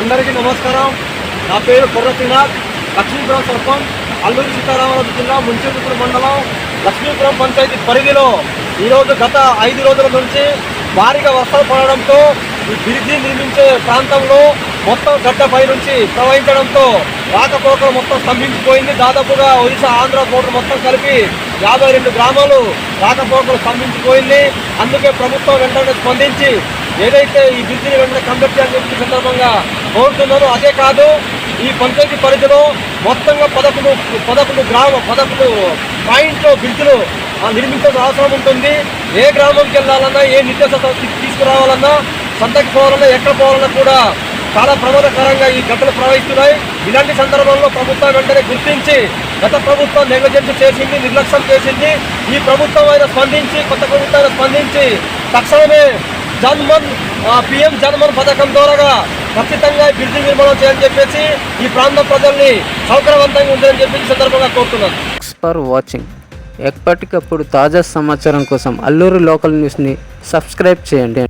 అందరికీ నమస్కారం. నా పేరు కుర్ర శ్రీనాథ్. లక్ష్మీపురం సర్పం అల్లూరి సీతారామరాజు జిల్లా ముంచేపురం మండలం లక్ష్మీపురం పంచాయతీ పరిధిలో ఈరోజు గత ఐదు రోజుల నుంచి భారీగా వర్షాలు పడడంతో ఈ బ్రిడ్జి నిర్మించే ప్రాంతంలో మొత్తం గడ్డపై నుంచి ప్రవహించడంతో రాకపోకలు మొత్తం స్తంభించిపోయింది. దాదాపుగా ఒడిశా ఆంధ్ర బోర్డు మొత్తం కలిపి యాభై రెండు గ్రామాలు రాకపోకలు స్తంభించిపోయింది. అందుకే ప్రభుత్వం వెంటనే స్పందించి ఏదైతే ఈ బ్రిడ్జిని వెంటనే కంప్లీట్ చేయాలని సందర్భంగా కోరుతున్నానో అదే కాదు ఈ పంచాయతీ పరిధిలో మొత్తంగా పదకొండు పదకొండు గ్రామ పదకొండు పాయింట్లో బ్రిడ్జ్లు ఆ, నిర్మించాల్సిన అవసరం ఉంటుంది. ఏ గ్రామంకి వెళ్ళాలన్నా ఏ నిర్దేశం తీసుకురావాలన్నా సంతకి పోవాలన్నా ఎక్కడ పోవాలన్నా కూడా చాలా ప్రమాదకరంగా ఈ గడ్డలు ప్రవహిస్తున్నాయి. ఇలాంటి సందర్భంలో ప్రభుత్వం వెంటనే గుర్తించి గత ప్రభుత్వం నెగ్లజెన్స్ చేసింది నిర్లక్ష్యం చేసింది. ఈ ప్రభుత్వం అయినా స్పందించి కొత్త ప్రభుత్వం స్పందించి తక్షణమే జన్మన్ పిఎం జన్మన్ పథకం ద్వారా ఖచ్చితంగా ఈ నిర్మాణం చేయాలని చెప్పేసి ఈ ప్రాంత ప్రజల్ని సౌకర్యవంతంగా ఉందని చెప్పి సందర్భంగా కోరుతున్నాను. ఫర్ వాచింగ్ ఎప్పటికప్పుడు తాజా సమాచారం కోసం అల్లూరు లోకల్ న్యూస్ని సబ్స్క్రైబ్ చేయండి.